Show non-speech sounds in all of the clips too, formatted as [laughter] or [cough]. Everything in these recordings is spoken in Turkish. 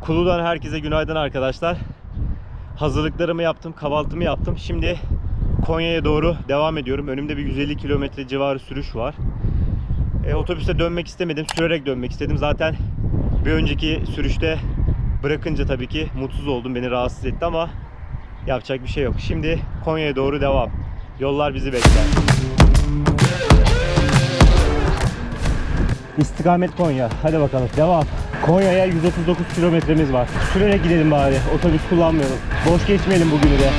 Kulu'dan herkese günaydın arkadaşlar. Hazırlıklarımı yaptım, kahvaltımı yaptım. Şimdi Konya'ya doğru devam ediyorum. Önümde bir 150 kilometre civarı sürüş var. E, otobüste dönmek istemedim, sürerek dönmek istedim. Zaten bir önceki sürüşte bırakınca tabii ki mutsuz oldum, beni rahatsız etti ama yapacak bir şey yok. Şimdi Konya'ya doğru devam. Yollar bizi bekler. İstikamet Konya. Hadi bakalım devam. Konya'ya 139 kilometremiz var. Sürerek gidelim bari. Otobüs kullanmayalım. Boş geçmeyelim bugünü de.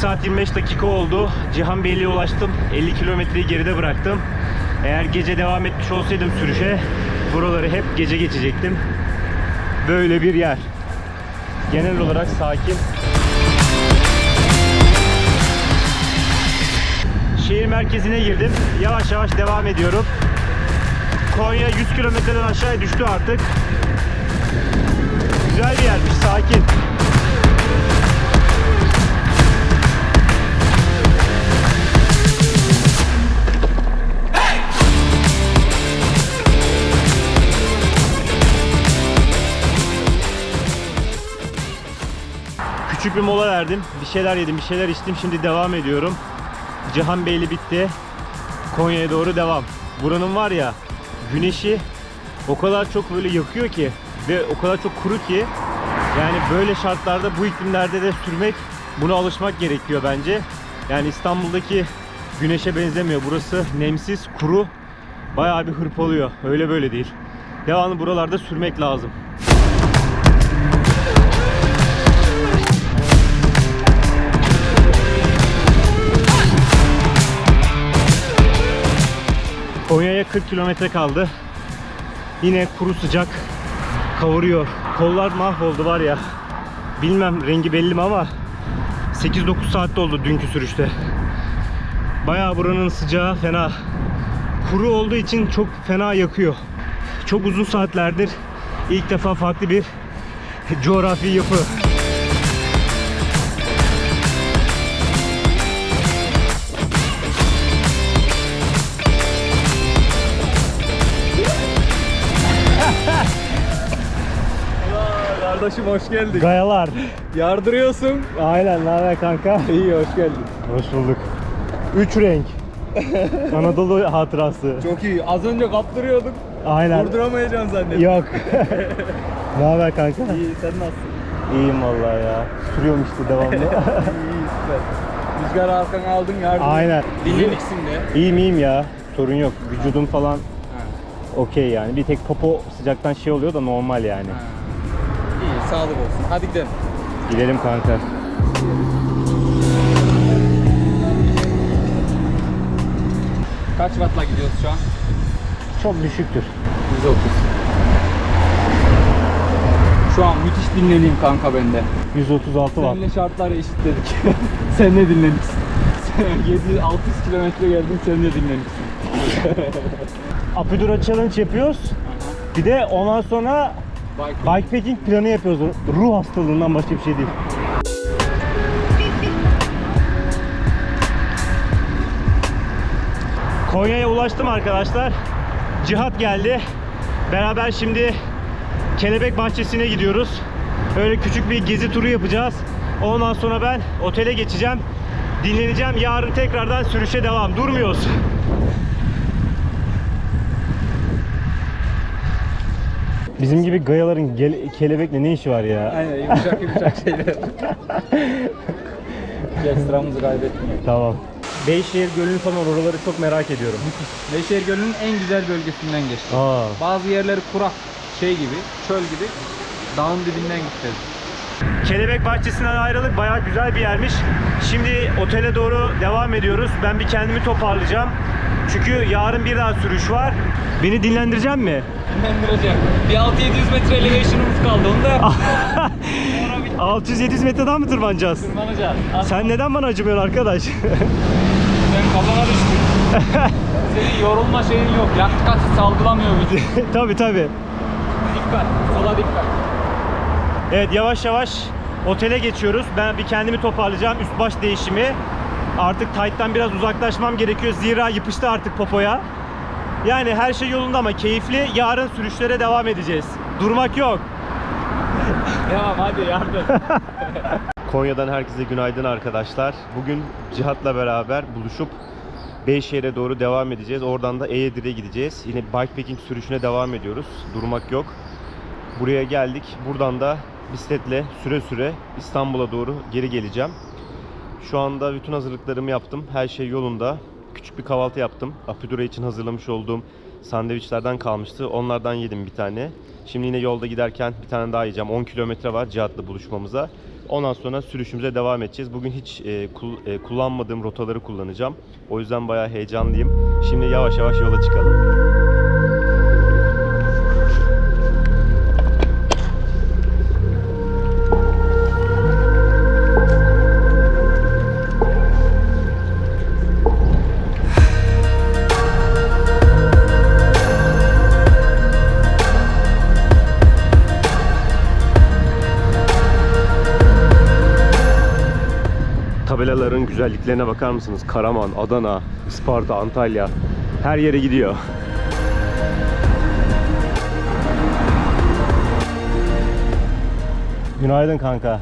Saat 25 dakika oldu. Cihanbeyli'ye ulaştım. 50 kilometreyi geride bıraktım. Eğer gece devam etmiş olsaydım sürüşe buraları hep gece geçecektim. Böyle bir yer. Genel olarak sakin. Şehir merkezine girdim. Yavaş yavaş devam ediyorum. Konya 100 kilometreden aşağıya düştü artık. Bir mola verdim. Bir şeyler yedim, bir şeyler içtim. Şimdi devam ediyorum. Cihanbeyli bitti. Konya'ya doğru devam. Buranın var ya güneşi o kadar çok böyle yakıyor ki ve o kadar çok kuru ki yani böyle şartlarda bu iklimlerde de sürmek buna alışmak gerekiyor bence. Yani İstanbul'daki güneşe benzemiyor. Burası nemsiz, kuru. Bayağı bir hırpalıyor. Öyle böyle değil. Devamlı buralarda sürmek lazım. Konya'ya 40 kilometre kaldı. Yine kuru sıcak kavuruyor. Kollar mahvoldu var ya. Bilmem rengi belli mi ama 8-9 saatte oldu dünkü sürüşte. Bayağı buranın sıcağı fena. Kuru olduğu için çok fena yakıyor. Çok uzun saatlerdir ilk defa farklı bir coğrafi yapı. Kardeşim hoş geldin. Gayalar. Yardırıyorsun. Aynen ne haber kanka? [laughs] İyi hoş geldin. Hoş bulduk. Üç renk. [laughs] Anadolu hatırası. Çok iyi. Az önce kaptırıyorduk. Aynen. Vurduramayacaksın zannettim. Yok. [laughs] ne haber kanka? İyi sen nasılsın? İyiyim vallahi ya. Sürüyorum işte devamlı. iyi süper. Rüzgar arkana aldın yardım. Aynen. Dinleniksin de. iyiyim iyiyim ya. Sorun yok. Vücudum falan okey yani. Bir tek popo sıcaktan şey oluyor da normal yani. Ha. Sağlık olsun. Hadi gidelim. Gidelim kanka. Kaç wattla gidiyoruz şu an? Çok düşüktür. 130. Şu an müthiş dinleneyim kanka bende. 136 watt. Seninle şartları eşitledik. [laughs] sen ne dinleniksin? 700-600 kilometre geldim sen ne dinleniksin? Apidura challenge yapıyoruz. Bir de ondan sonra. Bikepacking planı yapıyoruz. Ruh hastalığından başka bir şey değil. Konya'ya ulaştım arkadaşlar. Cihat geldi. Beraber şimdi Kelebek Bahçesi'ne gidiyoruz. Öyle küçük bir gezi turu yapacağız. Ondan sonra ben otele geçeceğim. Dinleneceğim. Yarın tekrardan sürüşe devam. Durmuyoruz. Bizim gibi gayaların gele- kelebekle ne işi var ya? Aynen yumuşak yumuşak şeyler. [laughs] Ekstramızı kaybetmeyelim. Tamam. Beyşehir Gölü'nü falan oraları çok merak ediyorum. Beyşehir Gölü'nün en güzel bölgesinden geçtik. Aa, Bazı yerleri kurak, şey gibi, çöl gibi. Dağın dibinden gideceğiz. Kelebek Bahçesi'nden ayrılık bayağı güzel bir yermiş. Şimdi otele doğru devam ediyoruz. Ben bir kendimi toparlayacağım. Çünkü yarın bir daha sürüş var. Beni dinlendirecek mi? Dinlendireceğim. Bir 6-700 metre elevation'ımız kaldı. Onu da yapalım. Sonra bir 600-700 metreden mi tırmanacağız? tırmanacağız. Sen neden bana acımıyorsun arkadaş? [laughs] Sen kafana düştün. [laughs] Senin yorulma şeyin yok. Laktik asit salgılamıyor vücut. [laughs] tabi tabi. Dikkat. Sola dikkat. Evet yavaş yavaş otele geçiyoruz. Ben bir kendimi toparlayacağım. Üst baş değişimi. Artık tight'tan biraz uzaklaşmam gerekiyor. Zira yapıştı artık popoya. Yani her şey yolunda ama keyifli. Yarın sürüşlere devam edeceğiz. Durmak yok. [laughs] Devam hadi yardım. [laughs] Konya'dan herkese günaydın arkadaşlar. Bugün Cihat'la beraber buluşup Beyşehir'e doğru devam edeceğiz. Oradan da Eğirdir'e gideceğiz. Yine bikepacking sürüşüne devam ediyoruz. Durmak yok. Buraya geldik. Buradan da bisikletle süre süre İstanbul'a doğru geri geleceğim. Şu anda bütün hazırlıklarımı yaptım. Her şey yolunda. Küçük bir kahvaltı yaptım. Apidura için hazırlamış olduğum sandviçlerden kalmıştı. Onlardan yedim bir tane. Şimdi yine yolda giderken bir tane daha yiyeceğim. 10 kilometre var Cihat'la buluşmamıza. Ondan sonra sürüşümüze devam edeceğiz. Bugün hiç e, kul- e, kullanmadığım rotaları kullanacağım. O yüzden bayağı heyecanlıyım. Şimdi yavaş yavaş yola çıkalım. Tabelaların güzelliklerine bakar mısınız? Karaman, Adana, Isparta, Antalya her yere gidiyor. Günaydın kanka.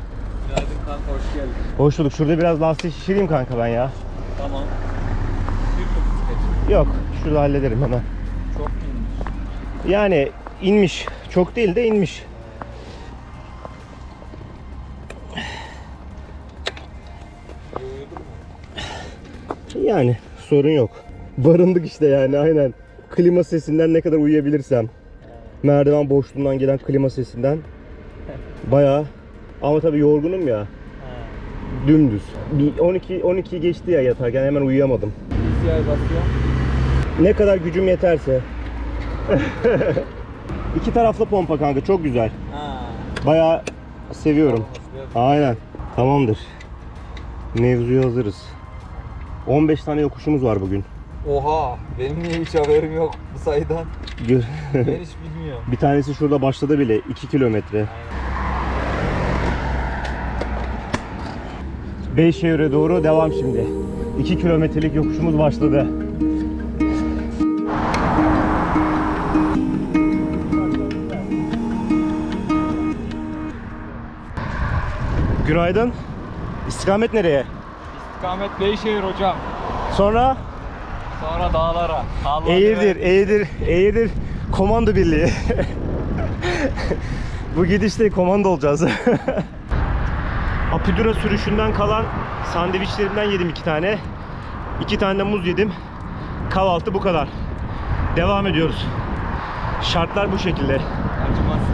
Günaydın kanka hoş geldin. Hoş bulduk. Şurada biraz lastik şişireyim kanka ben ya. Tamam. Yok, şurada hallederim hemen. Çok iyiymiş. Yani inmiş. Çok değil de inmiş. Yani sorun yok. Barındık işte yani aynen. Klima sesinden ne kadar uyuyabilirsem. Merdiven boşluğundan gelen klima sesinden. [laughs] Bayağı. Ama tabii yorgunum ya. Dümdüz. Bir 12 12 geçti ya yatarken hemen uyuyamadım. Ne kadar gücüm yeterse. [laughs] İki taraflı pompa kanka çok güzel. Bayağı seviyorum. Aynen. Tamamdır. Mevzuya hazırız. 15 tane yokuşumuz var bugün. Oha benim niye hiç haberim yok bu sayıdan. Gör- Ben hiç [laughs] bilmiyorum. Bir tanesi şurada başladı bile 2 kilometre. Beyşehir'e doğru devam şimdi. 2 kilometrelik yokuşumuz başladı. Günaydın. İstikamet nereye? İstikamet Beyşehir hocam. Sonra Sonra dağlara. Allah Eğirdir, Eğirdir, Eğirdir komando birliği. Bu gidişte komando olacağız. [laughs] Apidura sürüşünden kalan sandviçlerimden yedim iki tane. İki tane de muz yedim. Kahvaltı bu kadar. Devam ediyoruz. Şartlar bu şekilde. Acıması.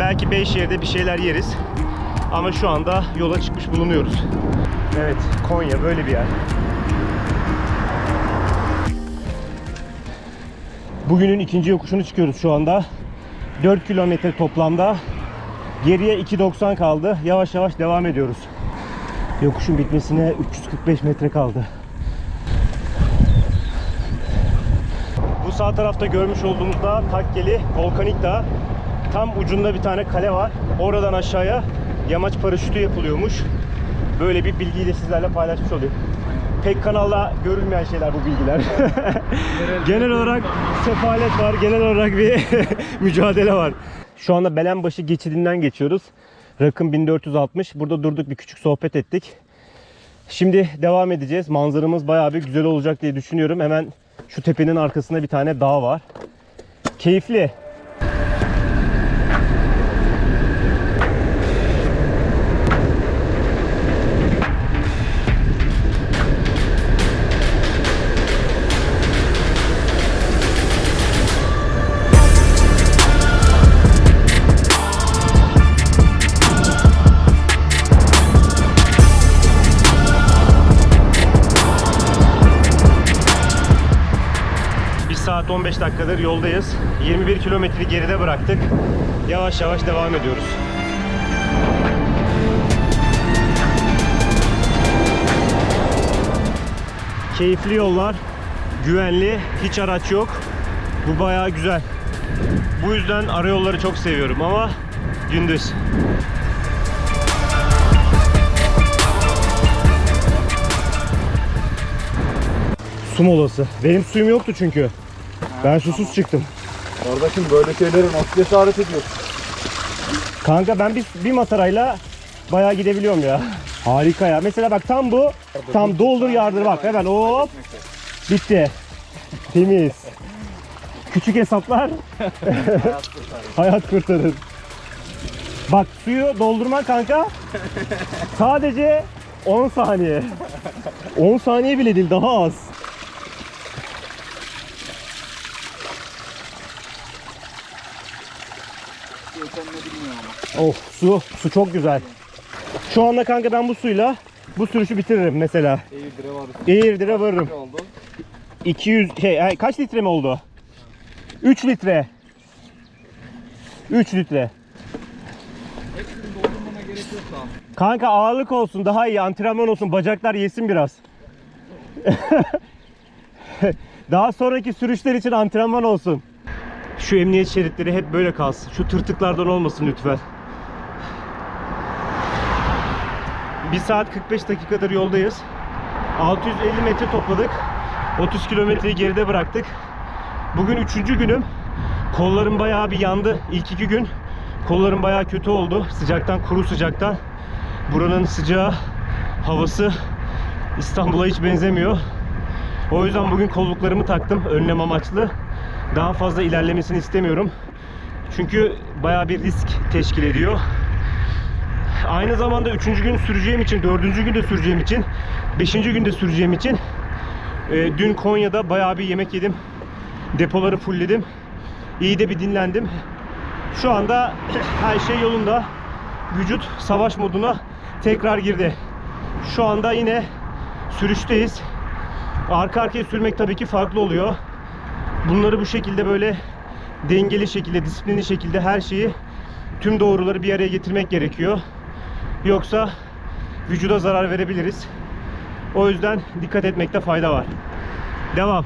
Belki Beyşehir'de bir şeyler yeriz. Ama şu anda yola çıkmış bulunuyoruz. Evet, Konya böyle bir yer. Bugünün ikinci yokuşunu çıkıyoruz şu anda. 4 kilometre toplamda. Geriye 2.90 kaldı. Yavaş yavaş devam ediyoruz. Yokuşun bitmesine 345 metre kaldı. Bu sağ tarafta görmüş olduğumuz dağ Takkeli Volkanik Dağ. Tam ucunda bir tane kale var. Oradan aşağıya yamaç paraşütü yapılıyormuş. Böyle bir bilgiyi de sizlerle paylaşmış olayım. Pek kanalda görülmeyen şeyler bu bilgiler. genel [laughs] olarak sefalet var, genel olarak bir [laughs] mücadele var. Şu anda Belenbaşı geçidinden geçiyoruz. Rakım 1460. Burada durduk bir küçük sohbet ettik. Şimdi devam edeceğiz. Manzaramız bayağı bir güzel olacak diye düşünüyorum. Hemen şu tepenin arkasında bir tane dağ var. Keyifli. 15 dakikadır yoldayız. 21 kilometre geride bıraktık. Yavaş yavaş devam ediyoruz. Keyifli yollar, güvenli, hiç araç yok. Bu bayağı güzel. Bu yüzden arayolları çok seviyorum ama gündüz. Su molası. Benim suyum yoktu çünkü. Ben susuz çıktım. Kardeşim böyle şeyleri nasıl cesaret ediyorsun? Kanka ben bir, bir matarayla bayağı gidebiliyorum ya. Harika ya. Mesela bak tam bu. Tam doldur yardır bak hemen hop. Bitti. Temiz. Küçük hesaplar [laughs] hayat kurtarır. Bak suyu doldurman kanka sadece 10 saniye. 10 saniye bile değil daha az. Of su, su çok güzel. Şu anda kanka ben bu suyla bu sürüşü bitiririm mesela. Eğirdir'e varız. Eğirdir'e varırım. Ne oldu? 200 şey kaç litre mi oldu? 3 litre. 3 litre. Hepsini doldurmana gerek yok tamam. Kanka ağırlık olsun daha iyi antrenman olsun bacaklar yesin biraz. [laughs] daha sonraki sürüşler için antrenman olsun. Şu emniyet şeritleri hep böyle kalsın. Şu tırtıklardan olmasın lütfen. 1 saat 45 dakikadır yoldayız. 650 metre topladık. 30 kilometreyi geride bıraktık. Bugün üçüncü günüm. Kollarım bayağı bir yandı. İlk iki gün kollarım bayağı kötü oldu. Sıcaktan, kuru sıcaktan. Buranın sıcağı, havası İstanbul'a hiç benzemiyor. O yüzden bugün kolluklarımı taktım önlem amaçlı. Daha fazla ilerlemesini istemiyorum. Çünkü bayağı bir risk teşkil ediyor. Aynı zamanda üçüncü gün süreceğim için, dördüncü günde süreceğim için, beşinci günde süreceğim için e, dün Konya'da bayağı bir yemek yedim. Depoları fullledim. İyi de bir dinlendim. Şu anda her şey yolunda. Vücut savaş moduna tekrar girdi. Şu anda yine sürüşteyiz. Arka arkaya sürmek tabii ki farklı oluyor. Bunları bu şekilde böyle dengeli şekilde, disiplinli şekilde her şeyi tüm doğruları bir araya getirmek gerekiyor. Yoksa vücuda zarar verebiliriz. O yüzden dikkat etmekte fayda var. Devam.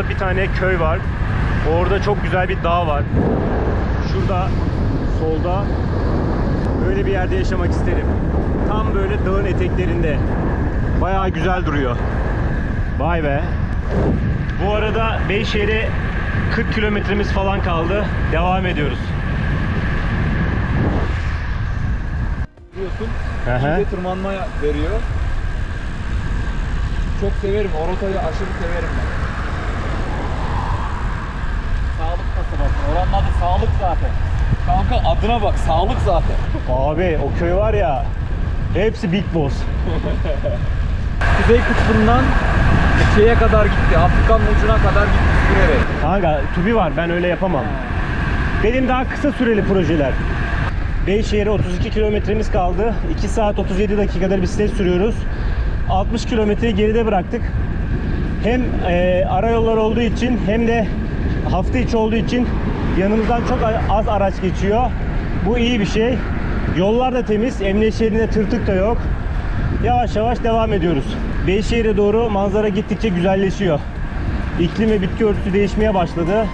Tarafta bir tane köy var. Orada çok güzel bir dağ var. Şurada solda böyle bir yerde yaşamak isterim. Tam böyle dağın eteklerinde. Bayağı güzel duruyor. Vay be. Bu arada Beyşehir'e 40 kilometremiz falan kaldı. Devam ediyoruz. Biliyorsun. Şimdi tırmanma veriyor. Çok severim. O rotayı aşırı severim ben. Sağlık kasabası. Oranın adı sağlık zaten. Kanka adına bak. Sağlık zaten. Abi o köy var ya. Hepsi Big Boss. [laughs] Kuzey kutbundan şeye kadar gitti. Afrika'nın ucuna kadar gitti sürerek. Kanka tubi var ben öyle yapamam. Benim daha kısa süreli projeler. Beyşehir'e 32 kilometremiz kaldı. 2 saat 37 dakikadır bisiklet sürüyoruz. 60 kilometreyi geride bıraktık. Hem e, ara yollar olduğu için hem de hafta içi olduğu için yanımızdan çok az araç geçiyor. Bu iyi bir şey. Yollar da temiz. Emniyet şeridinde tırtık da yok. Yavaş yavaş devam ediyoruz. Beyşehir'e doğru manzara gittikçe güzelleşiyor. İklim ve bitki örtüsü değişmeye başladı.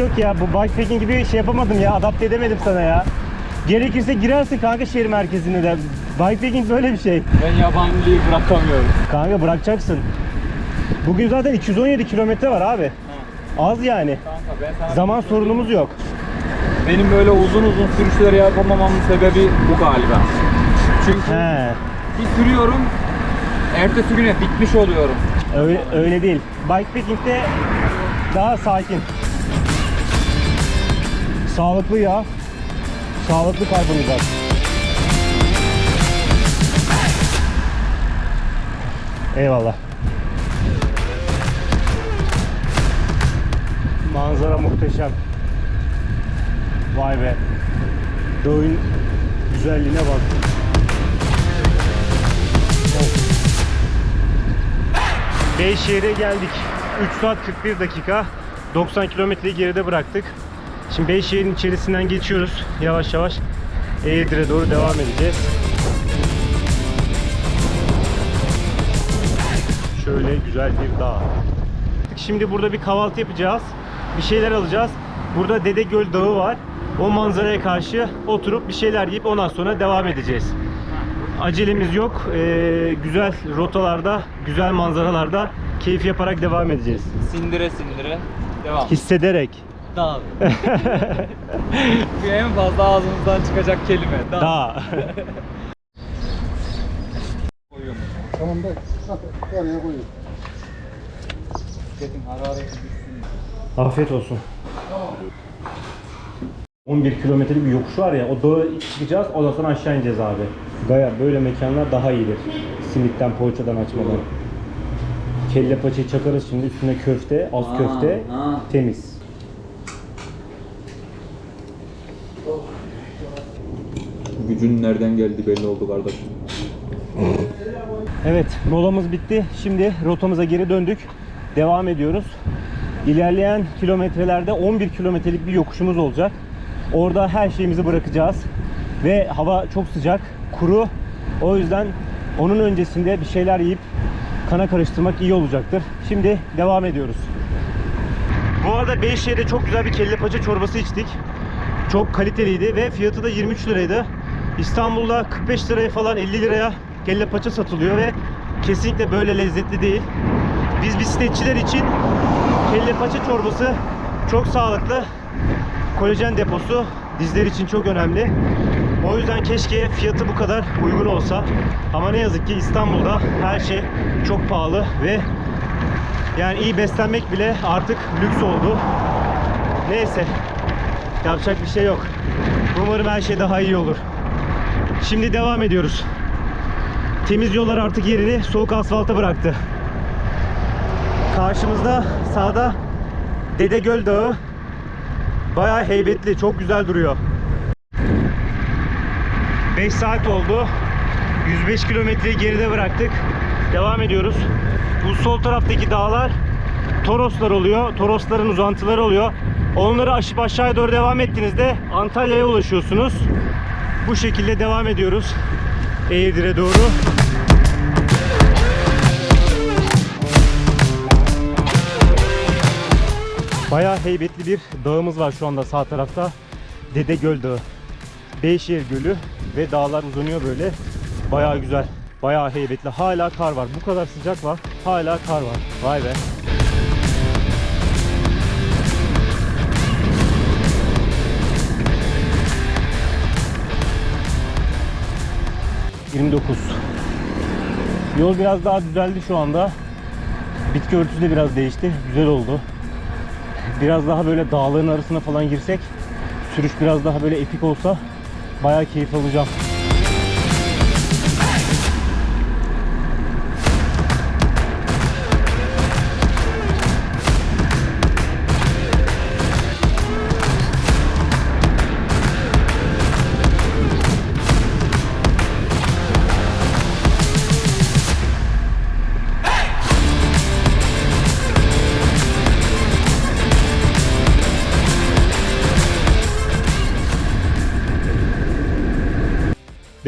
Yok ya bu bikepacking gibi şey yapamadım ya adapte edemedim sana ya. Gerekirse girersin kanka şehir merkezine de. Bikepacking böyle bir şey. Ben yabaniliği bırakamıyorum. Kanka bırakacaksın. Bugün zaten 217 kilometre var abi. Az yani. Kanka ben sana Zaman sorunumuz yok. Benim böyle uzun uzun sürüşleri yapamamamın sebebi bu galiba. Çünkü He. bir sürüyorum, ertesi güne bitmiş oluyorum. Öyle, öyle değil. Bikepacking'de daha sakin. Sağlıklı ya. Sağlıklı karbonhidrat. Eyvallah. Manzara muhteşem. Vay be. Dağın güzelliğine bak. Beyşehir'e geldik. 3 saat 41 dakika. 90 kilometreyi geride bıraktık. Şimdi Beyşehir'in içerisinden geçiyoruz. Yavaş yavaş Eğirdir'e doğru devam edeceğiz. Şöyle güzel bir dağ. Şimdi burada bir kahvaltı yapacağız. Bir şeyler alacağız. Burada Dede Göl Dağı var. O manzaraya karşı oturup bir şeyler yiyip ondan sonra devam edeceğiz. Acelemiz yok. Ee, güzel rotalarda, güzel manzaralarda keyif yaparak devam edeceğiz. Sindire sindire. Devam. Hissederek. Dağ. [laughs] Bu en fazla ağzımızdan çıkacak kelime. Dağ. Dağ. Koyuyorum. Tamam da oraya koyuyor. Dedim harareti düşsün. Afiyet olsun. 11 kilometrelik bir yokuş var ya o dağı çıkacağız ondan sonra aşağı ineceğiz abi. Gaya böyle mekanlar daha iyidir. Simitten poğaçadan açmadan. Kelle paçayı çakarız şimdi üstüne köfte, az Aa, köfte, ha. temiz. Gücün nereden geldi belli oldu kardeş. Evet molamız bitti. Şimdi rotamıza geri döndük. Devam ediyoruz. İlerleyen kilometrelerde 11 kilometrelik bir yokuşumuz olacak. Orada her şeyimizi bırakacağız. Ve hava çok sıcak, kuru. O yüzden onun öncesinde bir şeyler yiyip kana karıştırmak iyi olacaktır. Şimdi devam ediyoruz. Bu arada Beyşehir'de çok güzel bir kelle paça çorbası içtik. Çok kaliteliydi ve fiyatı da 23 liraydı. İstanbul'da 45 liraya falan 50 liraya kelle paça satılıyor ve kesinlikle böyle lezzetli değil. Biz bisikletçiler için kelle paça çorbası çok sağlıklı. Kolajen deposu dizler için çok önemli. O yüzden keşke fiyatı bu kadar uygun olsa. Ama ne yazık ki İstanbul'da her şey çok pahalı ve yani iyi beslenmek bile artık lüks oldu. Neyse. Yapacak bir şey yok. Umarım her şey daha iyi olur. Şimdi devam ediyoruz. Temiz yollar artık yerini soğuk asfalta bıraktı. Karşımızda sağda Dede Göl Dağı. Bayağı heybetli, çok güzel duruyor. 5 saat oldu. 105 kilometreyi geride bıraktık. Devam ediyoruz. Bu sol taraftaki dağlar Toroslar oluyor. Torosların uzantıları oluyor. Onları aşıp aşağıya doğru devam ettiğinizde Antalya'ya ulaşıyorsunuz. Bu şekilde devam ediyoruz. Eğirdir'e doğru. Bayağı heybetli bir dağımız var şu anda sağ tarafta. Dede Göl Dağı. Beyşehir Gölü ve dağlar uzanıyor böyle. Bayağı güzel. Bayağı heybetli. Hala kar var. Bu kadar sıcak var. Hala kar var. Vay be. ...29. Yol biraz daha düzeldi şu anda. Bitki örtüsü de biraz değişti. Güzel oldu. Biraz daha böyle dağların arasına falan girsek... ...sürüş biraz daha böyle epik olsa... ...bayağı keyif alacağım.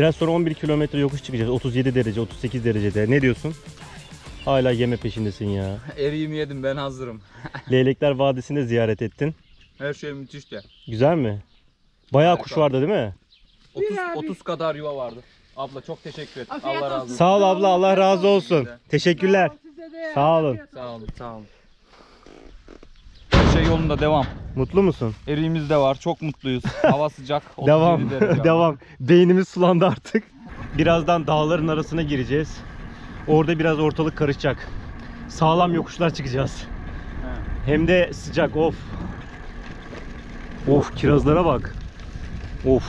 Biraz sonra 11 kilometre yokuş çıkacağız. 37 derece, 38 derecede. Ne diyorsun? Hala yeme peşindesin ya. [laughs] Eriğimi yedim ben hazırım. [laughs] Leylekler Vadisi'nde ziyaret ettin. Her şey müthişti. Güzel mi? Bayağı kuş vardı değil mi? 30, 30 kadar yuva vardı. Abla çok teşekkür et. Afiyet Allah razı olsun. olsun. Sağ ol abla, Allah razı olsun. Teşekkürler. Sağ olun. Sağ olun. Sağ olun. Her şey yolunda devam. Mutlu musun? Eriğimiz de var. Çok mutluyuz. Hava sıcak. [laughs] 37 Devam. [laughs] Devam. Beynimiz sulandı artık. Birazdan dağların arasına gireceğiz. Orada biraz ortalık karışacak. sağlam yokuşlar çıkacağız. Hem de sıcak of. Of kirazlara bak. Of.